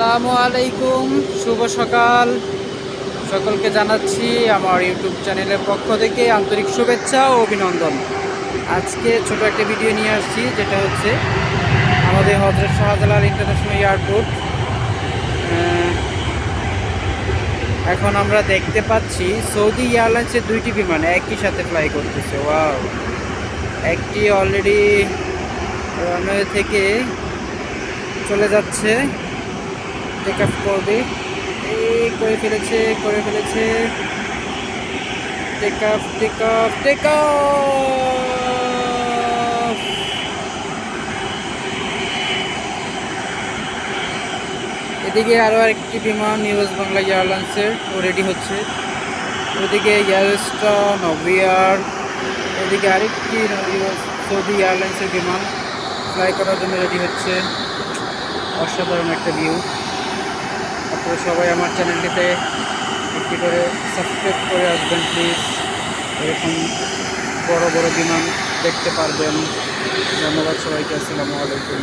আসসালামু আলাইকুম, শুভ সকাল। সকলকে জানাচ্ছি আমার ইউটিউব চ্যানেলের পক্ষ থেকে আন্তরিক শুভেচ্ছা ও অভিনন্দন। আজকে ছোট একটা ভিডিও নিয়ে আসছি, যেটা হচ্ছে আমাদের হজরত শাহজালাল ইন্টারন্যাশনাল এয়ারপোর্ট। এখন আমরা দেখতে পাচ্ছি সৌদি এয়ারলাইন্সের দুইটি বিমান একই সাথে ফ্লাই করতেছে। ওয়াও একটি অলরেডি রানওয়ে থেকে চলে যাচ্ছে। টেক আপ করবে। এই করে ফেলেছে করে ফেলেছে। এদিকে আরও একটি বিমান নিউজ বাংলা এয়ারলাইন্সের রেডি হচ্ছে। ওদিকে এয়ারস্টা নভিয়ার ওদিকে আরেকটি সৌদি এয়ারলাইন্সের বিমান ফ্লাই করার জন্য রেডি হচ্ছে। অসাধারণ একটা ভিউ আপনারা সবাই আমার চ্যানেলটিতে একটি করে সাবস্ক্রাইব করে আসবেন প্লিজ এরকম বড় বড় বিমান দেখতে পারবেন। ধন্যবাদ সবাইকে, আসসালামু আলাইকুম।